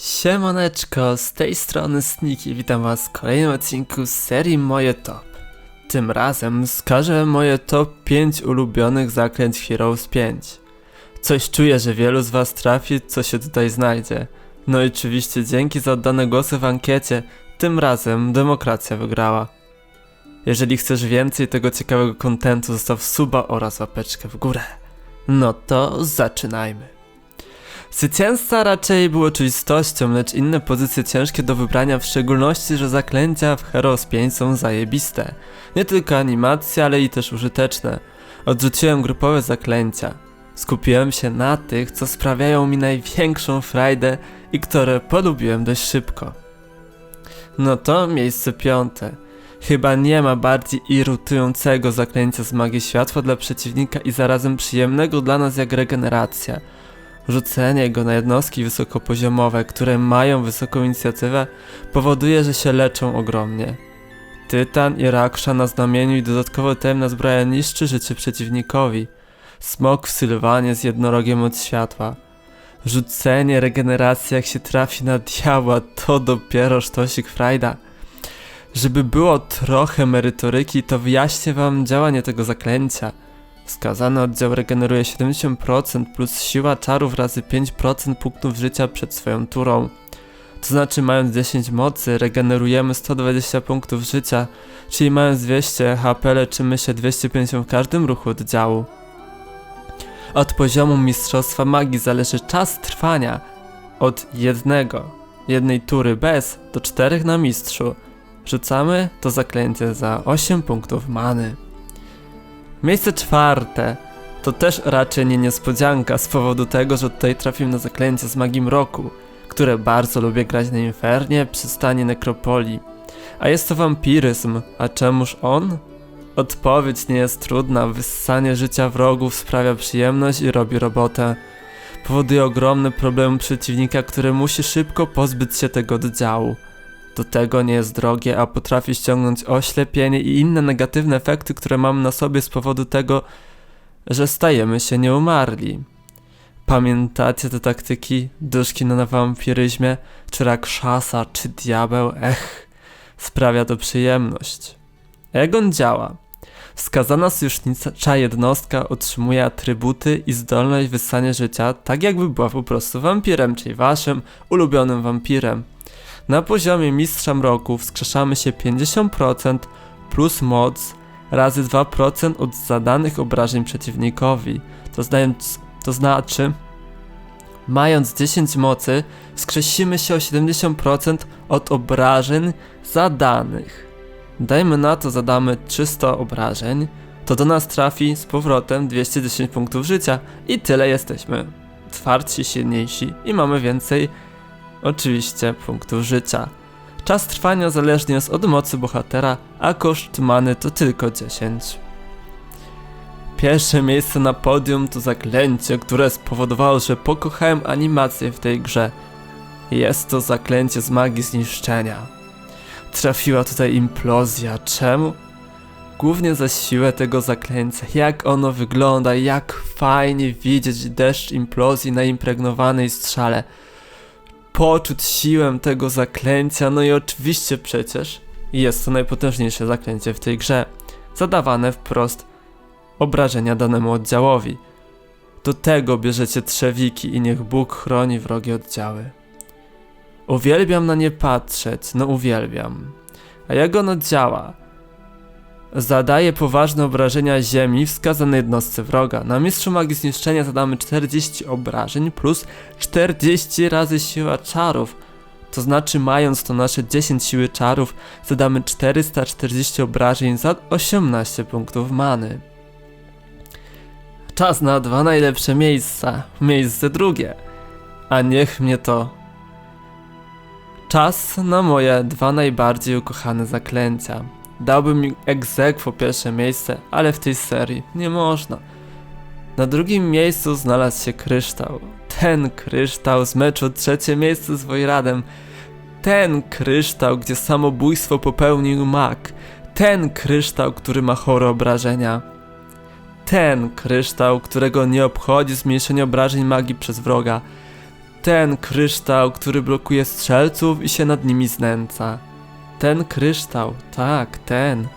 Siemaneczko, z tej strony Sniki, witam was w kolejnym odcinku serii Moje Top. Tym razem wskażę moje top 5 ulubionych zaklęć w Heroes 5. Coś czuję, że wielu z was trafi, co się tutaj znajdzie. No i oczywiście dzięki za oddane głosy w ankiecie, tym razem demokracja wygrała. Jeżeli chcesz więcej tego ciekawego kontentu, zostaw suba oraz łapeczkę w górę. No to zaczynajmy. Zwycięzca raczej był oczywistością, lecz inne pozycje ciężkie do wybrania, w szczególności, że zaklęcia w Heroes 5 są zajebiste. Nie tylko animacje, ale i też użyteczne. Odrzuciłem grupowe zaklęcia. Skupiłem się na tych, co sprawiają mi największą frajdę i które polubiłem dość szybko. No to miejsce piąte. Chyba nie ma bardziej irytującego zaklęcia z magii światła dla przeciwnika i zarazem przyjemnego dla nas jak regeneracja. Rzucenie go na jednostki wysokopoziomowe, które mają wysoką inicjatywę, powoduje, że się leczą ogromnie. Tytan i Raksha na znamieniu i dodatkowo temna zbroja niszczy życie przeciwnikowi. Smok w Sylwanie z jednorogiem od światła. Rzucenie regeneracji jak się trafi na diabła to dopiero sztosik frajda. Żeby było trochę merytoryki, to wyjaśnię wam działanie tego zaklęcia. Wskazany oddział regeneruje 70% plus siła czarów razy 5% punktów życia przed swoją turą. To znaczy mając 10 mocy regenerujemy 120 punktów życia, czyli mając 200 HP leczymy się 250 w każdym ruchu oddziału. Od poziomu mistrzostwa magii zależy czas trwania od jednego, jednej tury bez do 4 na mistrzu. Rzucamy to zaklęcie za 8 punktów many. Miejsce czwarte to też raczej nie niespodzianka z powodu tego, że tutaj trafiłem na zaklęcie z magii mroku, które bardzo lubię grać na Infernie przy stanie nekropolii. A jest to wampiryzm, a czemuż on? Odpowiedź nie jest trudna, wyssanie życia wrogów sprawia przyjemność i robi robotę. Powoduje ogromne problemy przeciwnika, który musi szybko pozbyć się tego oddziału. Do tego nie jest drogie, a potrafi ściągnąć oślepienie i inne negatywne efekty, które mamy na sobie z powodu tego, że stajemy się nieumarli. Pamiętacie te taktyki? Duszki na wampiryzmie, czy rakszasa, czy diabeł? Ech, sprawia to przyjemność. Jak on działa? Wskazana sojusznicza jednostka otrzymuje atrybuty i zdolność wyssania życia, tak jakby była po prostu wampirem, czyli waszym ulubionym wampirem. Na poziomie mistrza mroku wskrzeszamy się 50% plus moc razy 2% od zadanych obrażeń przeciwnikowi. To, to znaczy, mając 10 mocy, wskrzesimy się o 70% od obrażeń zadanych. Dajmy na to, zadamy 300 obrażeń, to do nas trafi z powrotem 210 punktów życia i tyle jesteśmy. Twardsi, silniejsi i mamy więcej oczywiście punktów życia. Czas trwania zależny jest od mocy bohatera, a koszt many to tylko 10. Pierwsze miejsce na podium to zaklęcie, które spowodowało, że pokochałem animację w tej grze. Jest to zaklęcie z magii zniszczenia. Trafiła tutaj implozja. Czemu? Głównie za siłę tego zaklęcia, jak ono wygląda, jak fajnie widzieć deszcz implozji na impregnowanej strzale poczuć siłę tego zaklęcia, no i oczywiście przecież jest to najpotężniejsze zaklęcie w tej grze, zadawane wprost obrażenia danemu oddziałowi. Do tego bierzecie trzewiki i niech Bóg chroni wrogie oddziały. Uwielbiam na nie patrzeć, no uwielbiam. A jak ono działa? Zadaje poważne obrażenia ziemi wskazanej jednostce wroga. Na mistrzu magii zniszczenia zadamy 40 obrażeń plus 40 razy siła czarów. To znaczy mając to nasze 10 siły czarów zadamy 440 obrażeń za 18 punktów many. Czas na dwa najlepsze miejsca. Miejsce drugie. A niech mnie to... Czas na moje dwa najbardziej ukochane zaklęcia. Dałbym egzekwo pierwsze miejsce, ale w tej serii nie można. Na drugim miejscu znalazł się kryształ. Ten kryształ z meczu trzecie miejsce z Wojradem. Ten kryształ, gdzie samobójstwo popełnił mak. Ten kryształ, który ma chore obrażenia. Ten kryształ, którego nie obchodzi zmniejszenie obrażeń magii przez wroga. Ten kryształ, który blokuje strzelców i się nad nimi znęca. Ten kryształ, tak, ten.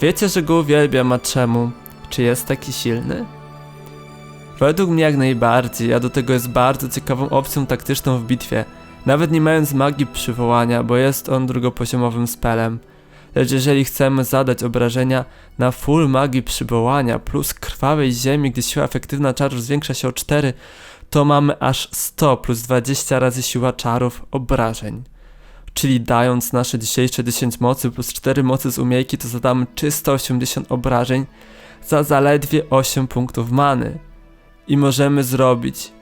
Wiecie, że go uwielbiam, a czemu? Czy jest taki silny? Według mnie jak najbardziej, a do tego jest bardzo ciekawą opcją taktyczną w bitwie, nawet nie mając magii przywołania, bo jest on drugopoziomowym spelem. Lecz jeżeli chcemy zadać obrażenia na full magii przywołania plus krwawej ziemi, gdy siła efektywna czarów zwiększa się o 4, to mamy aż 100 plus 20 razy siła czarów obrażeń. Czyli dając nasze dzisiejsze 10 mocy plus 4 mocy z umiejki, to zadamy 380 obrażeń za zaledwie 8 punktów many. I możemy zrobić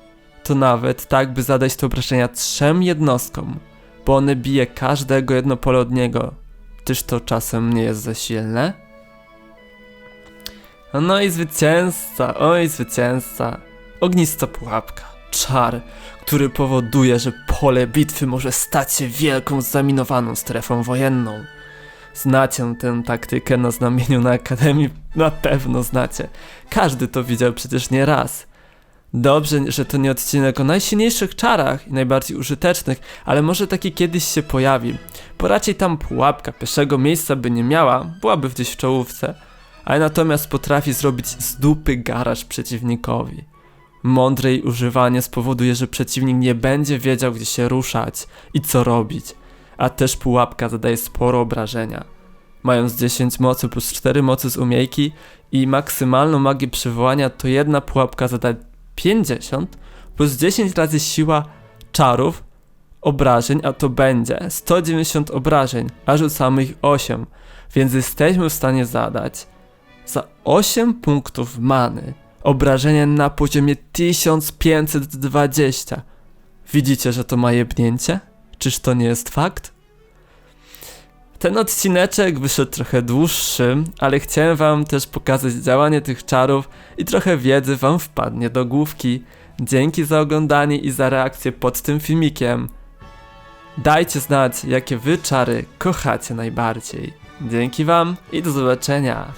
to nawet tak, by zadać te obrażenia trzem jednostkom, bo one bije każdego jedno pole od niego. Czyż to czasem nie jest za silne? No i zwycięzca, oj zwycięzca. Ognista pułapka, czar, który powoduje, że pole bitwy może stać się wielką zaminowaną strefą wojenną. Znacie tę taktykę na znamieniu na Akademii? Na pewno znacie. Każdy to widział przecież nie raz. Dobrze, że to nie odcinek o najsilniejszych czarach i najbardziej użytecznych, ale może taki kiedyś się pojawi, bo raczej tam pułapka pierwszego miejsca by nie miała, byłaby gdzieś w czołówce, ale natomiast potrafi zrobić z dupy garaż przeciwnikowi. Mądre jej używanie spowoduje, że przeciwnik nie będzie wiedział gdzie się ruszać i co robić, a też pułapka zadaje sporo obrażenia. Mając 10 mocy plus 4 mocy z umiejki i maksymalną magię przywołania, to jedna pułapka zada 50 plus 10 razy siła czarów obrażeń, a to będzie 190 obrażeń, a rzucamy ich 8, więc jesteśmy w stanie zadać za 8 punktów many obrażenia na poziomie 1520. Widzicie, że to ma jebnięcie? Czyż to nie jest fakt? Ten odcineczek wyszedł trochę dłuższy, ale chciałem wam też pokazać działanie tych czarów i trochę wiedzy wam wpadnie do główki. Dzięki za oglądanie i za reakcję pod tym filmikiem. Dajcie znać, jakie wy czary kochacie najbardziej. Dzięki wam i do zobaczenia.